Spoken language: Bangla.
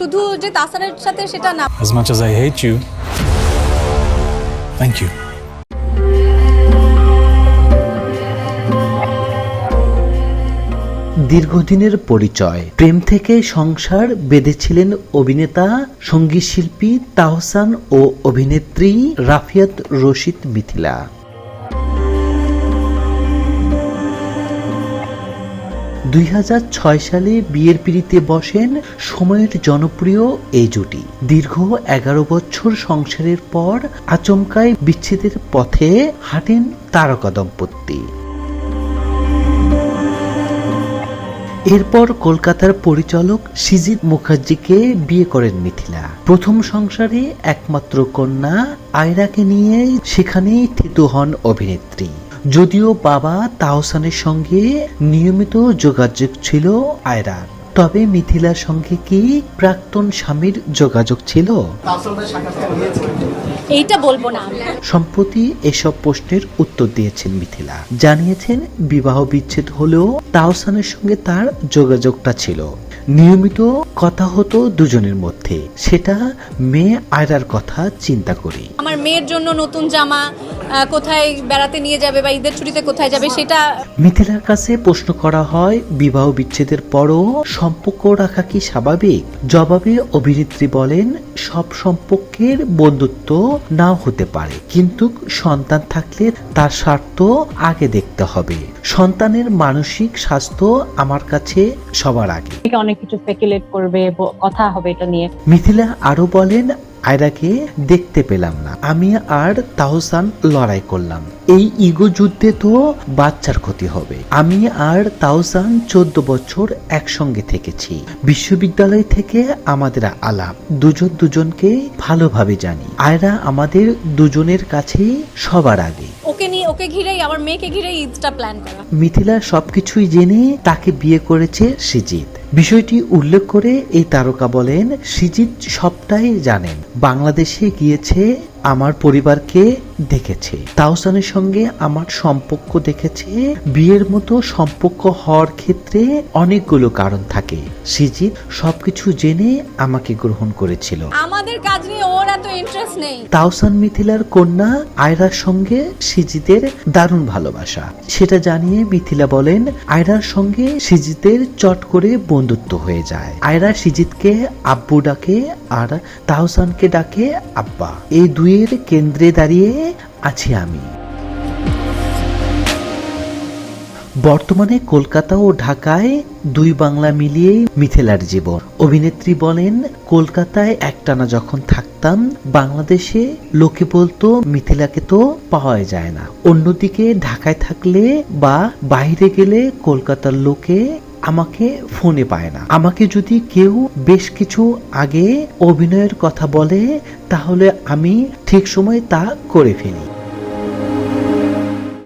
শুধু যে তাসানের সাথে সেটা না As much as I hate you, thank you. দীর্ঘদিনের পরিচয় প্রেম থেকে সংসার বেঁধেছিলেন অভিনেতা সংগীত শিল্পী তাহসান ও অভিনেত্রী রাফিয়াত রশিদ মিথিলা দুই হাজার ছয় সালে বিয়ের পিড়িতে বসেন সময়ের জনপ্রিয় এই জুটি। দীর্ঘ এগারো বছর সংসারের পর আচমকায় বিচ্ছেদের পথে হাঁটেন তারকা দম্পতি। এরপর কলকাতার পরিচালক সিজিত মুখার্জিকে বিয়ে করেন মিথিলা। প্রথম সংসারে একমাত্র কন্যা আয়রাকে নিয়ে সেখানেই থিতু হন অভিনেত্রী। যদিও বাবা তাহসানের সঙ্গে নিয়মিত যোগাযোগ ছিল আয়রার তবে মিথিলার সঙ্গে কি প্রাক্তন স্বামীর যোগাযোগ ছিল? এইটা বলব না। সম্প্রতি এসব প্রশ্নের উত্তর দিয়েছেন মিথিলা। জানিয়েছেন বিবাহ বিচ্ছেদ হলেও তাওসানের সঙ্গে তার যোগাযোগটা ছিল। নিয়মিত কথা হতো দুজনের মধ্যে। সেটা মেয়ে আয়রার কথা চিন্তা করি আমার মেয়ের জন্য নতুন জামা কোথায় বেড়াতে নিয়ে যাবে বা ঈদের ছুটিতে কোথায় যাবে সেটা মিথিলার কাছে প্রশ্ন করা হয় বিবাহ বিচ্ছেদের পরও সম্পর্ক রাখা কি স্বাভাবিক? জবাবে অভিনেত্রী বলেন সব সম্পর্কের বন্ধুত্ব নাও হতে পারে কিন্তু সন্তান থাকলে তার স্বার্থ আগে দেখতে হবে। সন্তানের মানসিক স্বাস্থ্য আমার কাছে সবার আগে। থেকে অনেক কিছু স্পেকুলেট করবে কথা হবে এটা নিয়ে। মিথিলা আরও বলেন আয়রাকে দেখতে পেলাম না। আমি আর তাহসান লড়াই করলাম। এই ইগো যুদ্ধে তো বাচ্চার ক্ষতি হবে। আমি আর তাহসান চোদ্দ বছর একসঙ্গে থেকেছি। বিশ্ববিদ্যালয় থেকে আমাদের আলাপ দুজন দুজনকে ভালোভাবে জানি। আয়রা আমাদের দুজনের কাছেই সবার আগে। ওকে নিয়ে ওকে ঘিরেই আমার মেয়েকে ঘিরেই ঈদটা প্ল্যান করা। মিথিলা সবকিছুই জেনে তাকে বিয়ে করেছে সিজিত বিষয়টি উল্লেখ করে এই তারকা বলেন সিজিত সবটাই জানেন। বাংলাদেশে গিয়েছে আমার পরিবারকে দেখেছে। তাওসানের সঙ্গে আমার সম্পর্ক দেখেছে। বিয়ের মতো সম্পর্ক হওয়ার ক্ষেত্রে অনেকগুলো কারণ থাকে। সিজিত সবকিছু জেনে আমাকে গ্রহণ করেছিল। আমাদের কাজ নিয়ে ওর এত ইন্টারেস্ট নেই। তাওসান মিথিলার কন্যা আয়রার সঙ্গে সিজিতের দারুণ ভালোবাসা। সেটা জানিয়ে মিথিলা বলেন আয়রার সঙ্গে সিজিতের চট করে বন্ধুত্ব হয়ে যায়। আয়রা সিজিতকে আব্বু ডাকে আর তাহসানকে ডাকে আব্বা। এই দুইয়ের কেন্দ্রে দাঁড়িয়ে আছি আমি। বর্তমানে কলকাতা ও ঢাকায় দুই বাংলা মিলিয়েই মিথিলার জীবন। অভিনেত্রী বলেন, কলকাতায় একটানা যখন থাকতাম, বাংলাদেশে লোকে বলতো, মিথিলাকে তো পাওয়া যায় না। অন্যদিকে ঢাকায় থাকলে বা বাইরে গেলে কলকাতার লোকে আমাকে ফোনে পায় না। আমাকে যদি কেউ বেশ কিছু আগে অভিনয়ের কথা বলে, তাহলে আমি ঠিক সময় তা করে ফেলি।